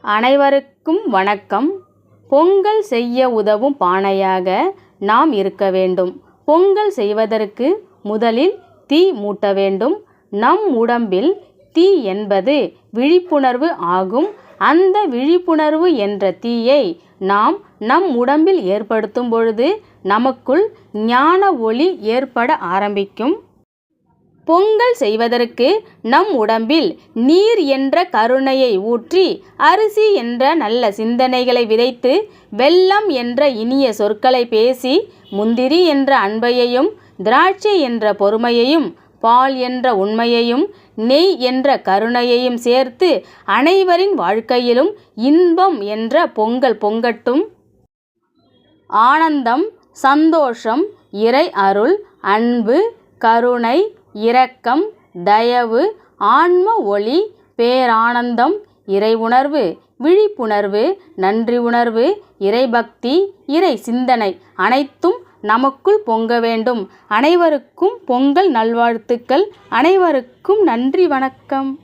அனைவருக்கும் வணக்கம். பொங்கல் செய்ய உதவும் பானையாக நாம் இருக்க வேண்டும். பொங்கல் செய்வதற்கு முதலில் தீ மூட்ட வேண்டும். நம் உடம்பில் தீ என்பது விழிப்புணர்வு ஆகும். அந்த விழிப்புணர்வு என்ற தீயை நாம் நம் உடம்பில் ஏற்படுத்தும் பொழுது நமக்குள் ஞான ஒளி ஏற்பட ஆரம்பிக்கும். பொங்கல் செய்வதற்கு நம் உடம்பில் நீர் என்ற கருணையை ஊற்றி அரிசி என்ற நல்ல சிந்தனைகளை விதைத்து வெல்லம் என்ற இனிய சொற்களை பேசி முந்திரி என்ற அன்பையையும் திராட்சை என்ற பொறுமையையும் பால் என்ற உண்மையையும் நெய் என்ற கருணையையும் சேர்த்து அனைவரின் வாழ்க்கையிலும் இன்பம் என்ற பொங்கல் பொங்கட்டும். ஆனந்தம் சந்தோஷம் இறை அருள் அன்பு கருணை இரக்கம் தயவு ஆன்ம ஒளி பேரானந்தம் இறை உணர்வு விழிப்புணர்வு நன்றி உணர்வு இறைபக்தி இறை சிந்தனை அனைத்தும் நமக்குள் பொங்க வேண்டும். அனைவருக்கும் பொங்கல் நல்வாழ்த்துக்கள். அனைவருக்கும் நன்றி வணக்கம்.